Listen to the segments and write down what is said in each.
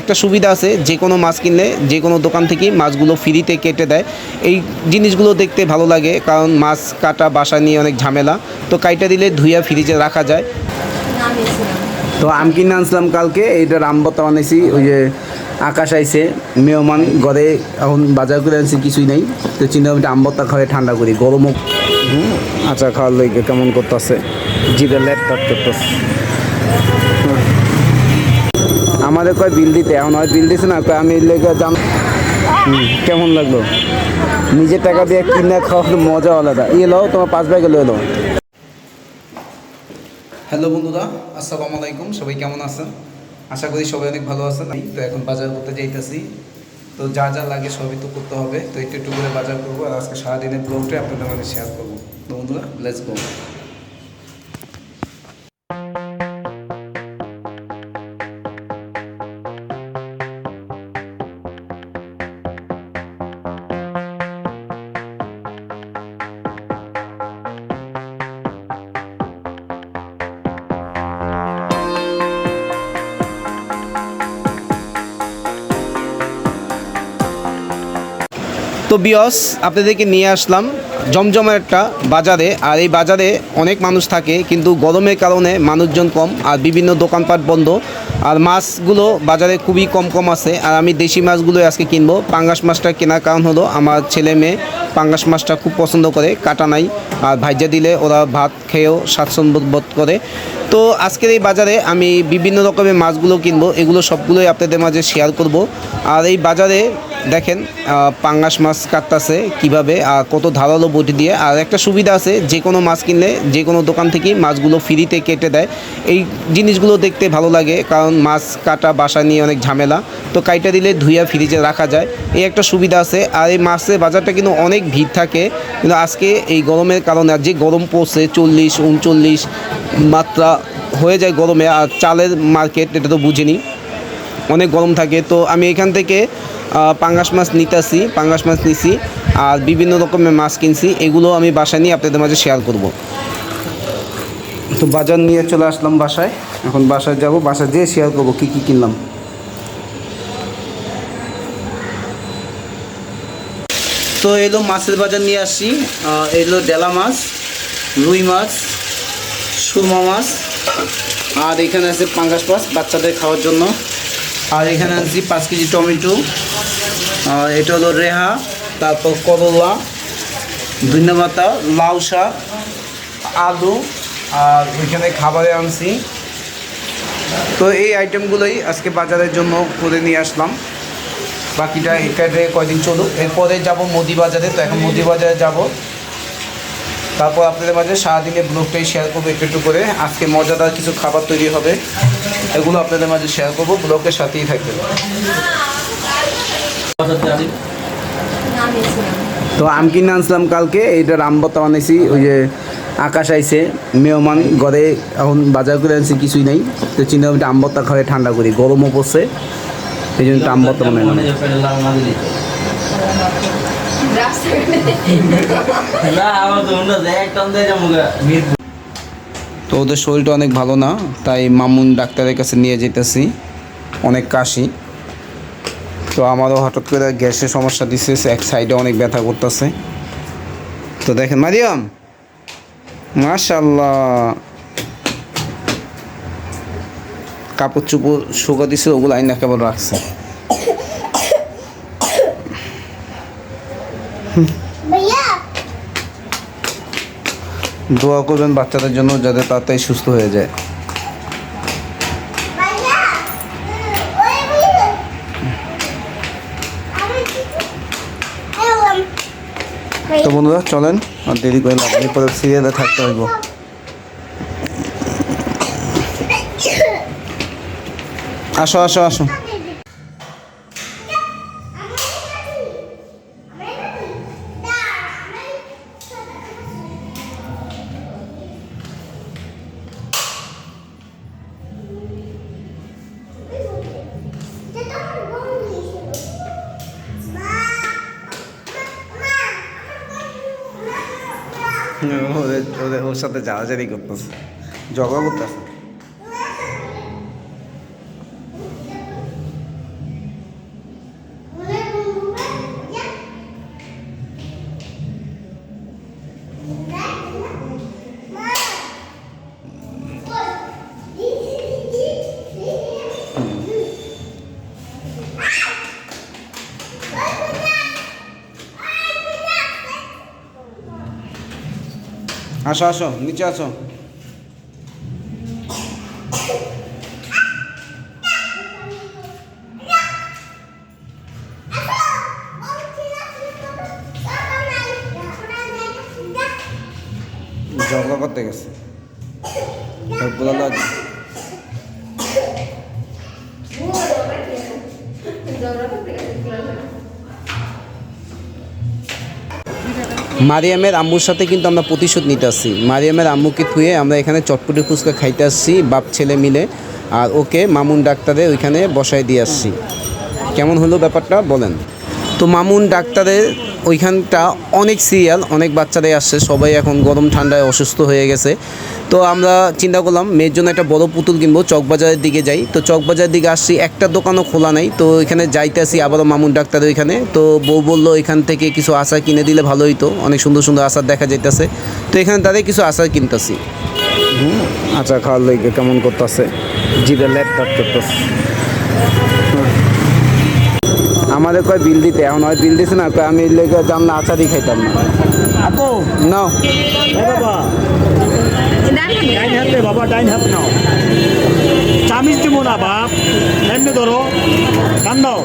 একটা সুবিধা আছে যে কোনো মাছ কিনলে যে কোনো দোকান থেকেই মাছগুলো ফ্রিতে কেটে দেয়। এই জিনিসগুলো দেখতে ভালো লাগে কারণ মাছ কাটা বাসা নিয়ে অনেক ঝামেলা। তো কাইটা দিলে ধুইয়া ফ্রিজে রাখা যায়। তো আম কিনে আনছিলাম কালকে এইটা রামবত্তা বানাইছি ওই যে আকাশ আইছে মেহমান ঘরে এখন বাজার করে আনছি কিছুই নেই। তো চিন্তা ভাবনা আমবত্তা খাওয়াই ঠান্ডা করি গরমও। হুম, আচার খাওয়ার লইগে কেমন করতেছে? জিভে লেট কাট করতেছে। আমাদের কয় বিল দিতে, এখন হয় বিল দিছে না, কয় আমি লেগে জান কেমন লাগল? নিজের টাকা দিয়ে কিনে খাওয়ার মজা আলাদা। ইয়ে লো তোমার পাঁচ ব্যাগে লয়ে লো হ্যালো বন্ধুরা, আসসালামু আলাইকুম, সবাই কেমন আছেন? আশা করি সবাই অনেক ভালো আছেন। তো এখন বাজার করতে যাইতেছি। তো যা যা লাগে সবই তো করতে হবে। তো একটু একটু করে বাজার করব, আর আজকে সারাদিনের ব্লগটা আপনাদের মাঝে শেয়ার করব। তো বন্ধুরা লেটস গো তো বিয়স, আপনাদেরকে নিয়ে আসলাম জমজমের একটা বাজারে। আর এই বাজারে অনেক মানুষ থাকে, কিন্তু গরমের কারণে মানুষজন কম আর বিভিন্ন দোকানপাট বন্ধ। আর মাছগুলো বাজারে খুবই কম কম আছে। আর আমি দেশি মাছগুলো আজকে কিনবো। পাঙ্গাস মাছটা কেনার কারণ হলো, আমার ছেলে মেয়ে পাঙ্গাস মাছটা খুব পছন্দ করে, কাটা নাই। আর ভাইজা দিলে ওরা ভাত খেয়েও স্বাচ্ছন্দ্য বোধ করে। তো আজকের এই বাজারে আমি বিভিন্ন রকমের মাছগুলো কিনবো, এগুলো সবগুলোই আপনাদের মাঝে শেয়ার করব। আর এই বাজারে দেখেন পাঙ্গাস মাছ কাটতেছে কীভাবে, আর কত ধারালো বটি দিয়ে। আর একটা সুবিধা আছে, যে কোনো মাছ কিনলে যে কোনো দোকান থেকেই মাছগুলো ফ্রিতে কেটে দেয়। এই জিনিসগুলো দেখতে ভালো লাগে, কারণ মাছ কাটা, বাসা নিয়ে অনেক ঝামেলা। তো কাইটা দিলে ধুইয়া ফ্রিজে রাখা যায়। এই একটা সুবিধা আছে, আর এই মাছের বাজারটা কিন্তু অনেক ভিড় থাকে। কিন্তু আজকে এই গরমের কারণে, আর যে গরম পড়ছে, চল্লিশ, উনচল্লিশ মাত্রা হয়ে যায় গরমে আর চালের মার্কেট এটা তো বুঝিনি। অনেক গরম থাকে তো আমি এখান থেকে পাঙ্গাস মাছ নিতেছি পাঙ্গাস মাছ নিছি আর বিভিন্ন রকমের মাছ কিনছি এগুলো আমি বাসায় নিয়ে আপনাদের মাঝে শেয়ার করব। তো বাজার নিয়ে চলে আসলাম বাসায় এখন বাসায় যাব বাসায় যেয়ে শেয়ার করব কী কী কিনলাম। তো এলো মাছের বাজার নিয়ে আহ, এলো ডেলা মাছ রুই মাছ সুরমা মাছ আর এখানে আছে পাঙ্গাস মাছ বাচ্চাদের খাওয়ার জন্য। আর এখানে আনছি পাঁচ কেজি টমেটো। আর এটা হলো রেহা, তারপর করলা ধন্যবাতা লাউ শাক, আলু, আর ওইখানে খাবারে আনছি। তো এই আইটেমগুলোই আজকে বাজারের জন্য করে নিয়ে আসলাম। বাকিটা এখানে কয়দিন চলুক। এরপরে যাব মোদি বাজারে, তো এখন মোদি বাজারে যাব। তারপর আপনাদের মাঝে সারাদিনের ব্লগটাই শেয়ার করব একটু একটু করে। আজকে মজাদার কিছু খাবার তৈরি হবে, এগুলো আপনাদের মাঝে শেয়ার করব ব্লগের সাথেই থাকবে তো আমি কিনে আনছিলাম কালকে, এইটা রামবত্তা বানাইছি, ওই যে আকাশ আইছে, মেহমান ঘরে, এখন বাজার করে আনছি, কিছুই নেই। তো চিন্তা ভাবনা, আমবত্তা খাওয়াই ঠান্ডা করি, গরমও পড়ছে এই জন্য আমবত্তা বানাইলাম তো ওদের শরীরটা অনেক ভালো না? তাই মামুন ডাক্তারের কাছে নিয়ে যেতেছি, অনেক কাশি। তো আমারও হঠাৎ করে গ্যাসের সমস্যা দিচ্ছে এক সাইডে অনেক ব্যথা করতেছে। তো দেখেন, মারিয়াম! মাশাল্লাহ কাপড় চুপড় শুকা দিছে ওগুলো আইনা কেবল রাখছে। দোয়া করবেন বাচ্চাদের জন্য যাতে তাড়াতাড়ি সুস্থ হয়ে যায়। তো বন্ধুরা চলেন আর দেরি করে লাভ নেই পরে সিরিয়ালে থাকতে হইব। আসো আসো আসো। ওদের ওদের ওর সাথে জারাজারি করতেছে। ঝগড়া করতেছে। আসো আসো নিচে আসো। জগা করতে গেছে তারপর হলো মারিয়ামের আম্মুর সাথে কিন্তু আমরা প্রতিশোধ নিতে আসছি। মারিয়ামের আম্মুকে থুয়ে আমরা এখানে চটপটি ফুচকা খাইতে আসছি, বাপ, ছেলে মিলে। আর ওকে মামুন ডাক্তারের ওইখানে বসায় দিয়ে আসছি। কেমন হলো ব্যাপারটা বলেন? তো মামুন ডাক্তারের ওইখানটা অনেক সিরিয়াল অনেক বাচ্চারাই আসছে, সবাই এখন গরম ঠান্ডায় অসুস্থ হয়ে গেছে। তো আমরা চিন্তা করলাম, মেয়ের জন্য একটা বড় পুতুল কিনবো, চকবাজারের দিকে যাই। তো চকবাজারের দিকে আসছি, একটা দোকানও খোলা নাই, তো এখানে যাইতে আসি, আবারও মামুন ডাক্তার ওইখানে। তো বউ বলল, এখান থেকে কিছু আচার কিনে দিলে ভালো হইতো অনেক সুন্দর সুন্দর আচার দেখা যাইতেছে। তো এখানে তাদের কিছু আচার কিনতেছি। হুম, আচার খাওয়ার লইকে কেমন করতেছে? জিভে ল্যাপ করতেছে আমাদের কয় বিল দিতে এখন হয় বিল দিছে না কয় আমি লেগে জানলে আচারই খাইতাম না। আপু! নাও বাবা! ডাইন হাতে বাবা ডাইন হাত নাও। চামিচ দিব না বাপ। এমনি ধরো। কান দাও।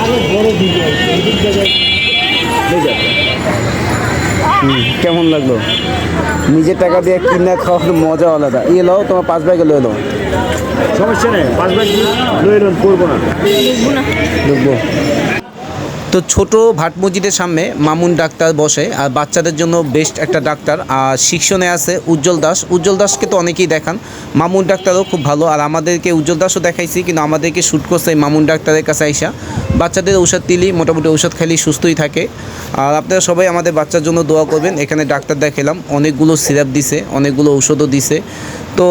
আরও বড় দিকে কেমন লাগল? নিজের টাকা দিয়ে কিনে খাওয়ার মজা আলাদা। ইয়ে লও তোমার পাঁচ ব্যাগে লয়ে লও। সমস্যা নেই পাঁচ ব্যাগ লই লন করব না। দেখব তো ছোট ভাট মসজিদের সামনে মামুন ডাক্তার বসে, আর বাচ্চাদের জন্য বেস্ট একটা ডাক্তার, আর শিক্ষণে আছে উজ্জ্বল দাস। উজ্জ্বল দাসকে তো অনেকেই দেখান, মামুন ডাক্তারও খুব ভালো, আর আমাদেরকে উজ্জ্বল দাসও দেখাইছি, কিন্তু আমাদেরকে শ্যুট করছে মামুন ডাক্তারের কাছে আইসা। বাচ্চাদের ঔষধ দিলি মোটামুটি ঔষধ খাইলে সুস্থই থাকে। আর আপনারা সবাই আমাদের বাচ্চার জন্য দোয়া করবেন, এখানে ডাক্তার দেখালাম অনেকগুলো সিরাপ দিছে, অনেকগুলো ঔষধও দিছে। তো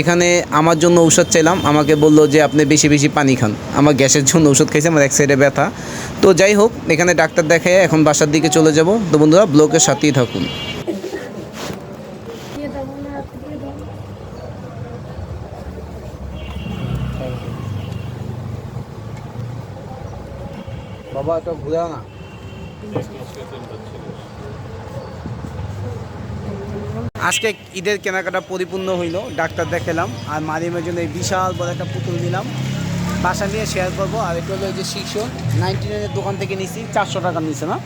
এখানে আমার জন্য ঔষধ চাইলাম। আমাকে বলল যে, আপনি বেশি বেশি পানি খান। আমার গ্যাসের জন্য ওষুধ খাইছে, আমার এক সাইডে ব্যথা। তো যাই হোক, এখানে ডাক্তার দেখায়, এখন বাসার দিকে চলে যাব। তো বন্ধুরা ব্লকের সাথেই থাকুন। বাবা, এটা ঘুরাও না। আজকে ঈদের কেনাকাটা পরিপূর্ণ হইল, ডাক্তার দেখালাম, আর মারিমের জন্য এই বিশাল বড় একটা পুতুল নিলাম। বাসা নিয়ে শেয়ার করব, আর এটা হলো যে শিশু নাইনটি নাইনের দোকান থেকে নিছি, চারশো টাকা নিছে, না?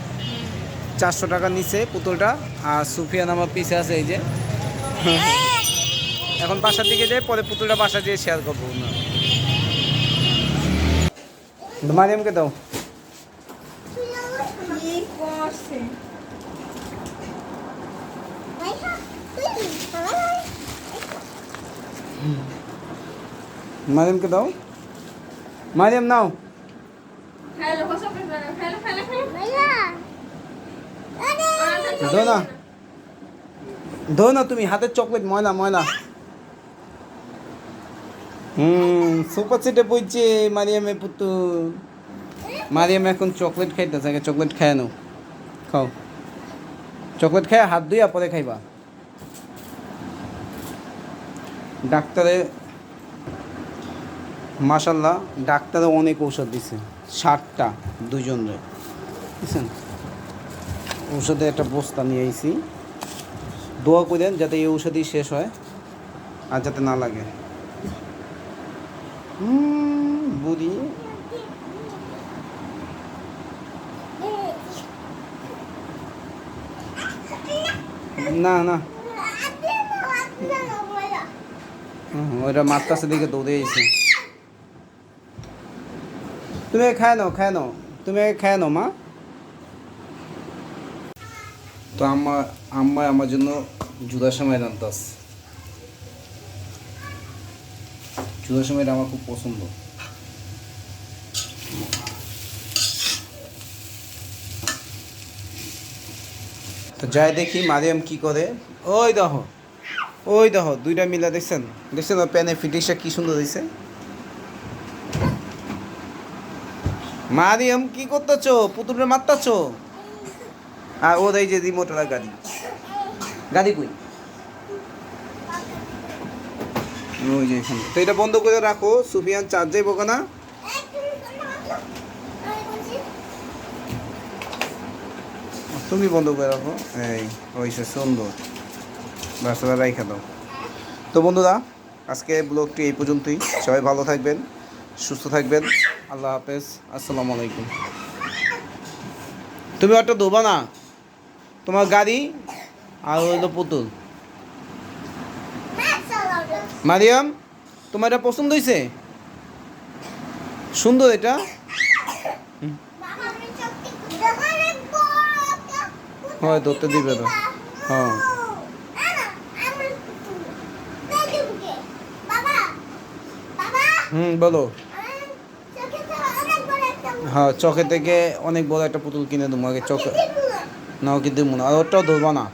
চারশো টাকা নিছে পুতুলটা, আর সুফিয়ান আমার পিছে আছে এই যে। এখন বাসার দিকে যাই, পরে পুতুলটা বাসা দিয়ে শেয়ার করব মারিয়ামকে দাও কি করছে মারিয়ামকে দাও। মারিয়াম নাও। ধো না। ধো না তুমি হাতের চকলেট ময়লা ময়লা। হুম সুপার সিটে বইছে মারিয়ামে পুতু মারিয়াম এখন চকলেট খাইতেছে আগে চকলেট খায় নাও। খাও। চকলেট খায় হাত ধুইয়া পরে খাইবা। ডাক্তারে, মাশাল্লাহ, ডাক্তারে অনেক ঔষধ দিছে ষাটটা দুজনের বুঝছেন? ঔষধের একটা বস্তা নিয়ে আইছি। দোয়া করেন যাতে এই ঔষধই শেষ হয় আর যাতে না লাগে। বুড়ি। না না হুম, ওইটা মারতাছে দিকে দৌড়ে এসে। তুমি খায় নাও খায় নাও। তুমি খায় নাও, মা। তো আম্মা আম্মা আমার জন্য জুদার সময় রান্তাস জুদার সময়টা আমার খুব পছন্দ। তো যাই দেখি, মারিয়াম কি করে? ওই দেখো। ওই দেখো, দুইটা মিলা দেখছেন? দেখছেন প্যানে ফিটিংসটা কি সুন্দর দিছে মারিয়াম, কি করতেছো? পুতুলরে মারতাছো? আর ওর এই যে রিমোটওয়ালা গাড়ি। গাড়ি কই? ওই যে এখানে। তো এটা বন্ধ করে রাখো, সুফিয়ান চার্জ যাইব না? তুমি বন্ধ করে রাখো। এই ওইসে সুন্দর। বাচ্চারা রাইখা দাও। তো বন্ধুরা আজকে ব্লগটি এই পর্যন্তই। সবাই ভালো থাকবেন সুস্থ থাকবেন। আল্লাহ হাফেজ আসসালামু আলাইকুম। তুমি একটা ধোবা না? তোমার গাড়ি আর হইল পুতুল। মারিয়াম তোমার এটা পছন্দ হয়েছে সুন্দর এটা। হয় ধরতে দিবে তো। হ্যাঁ। হুম, বলো। হ্যাঁ চকে থেকে অনেক বড় একটা পুতুল কিনে দেবো। আগে চোখে নাও না। আর ওটাও ধরবা না।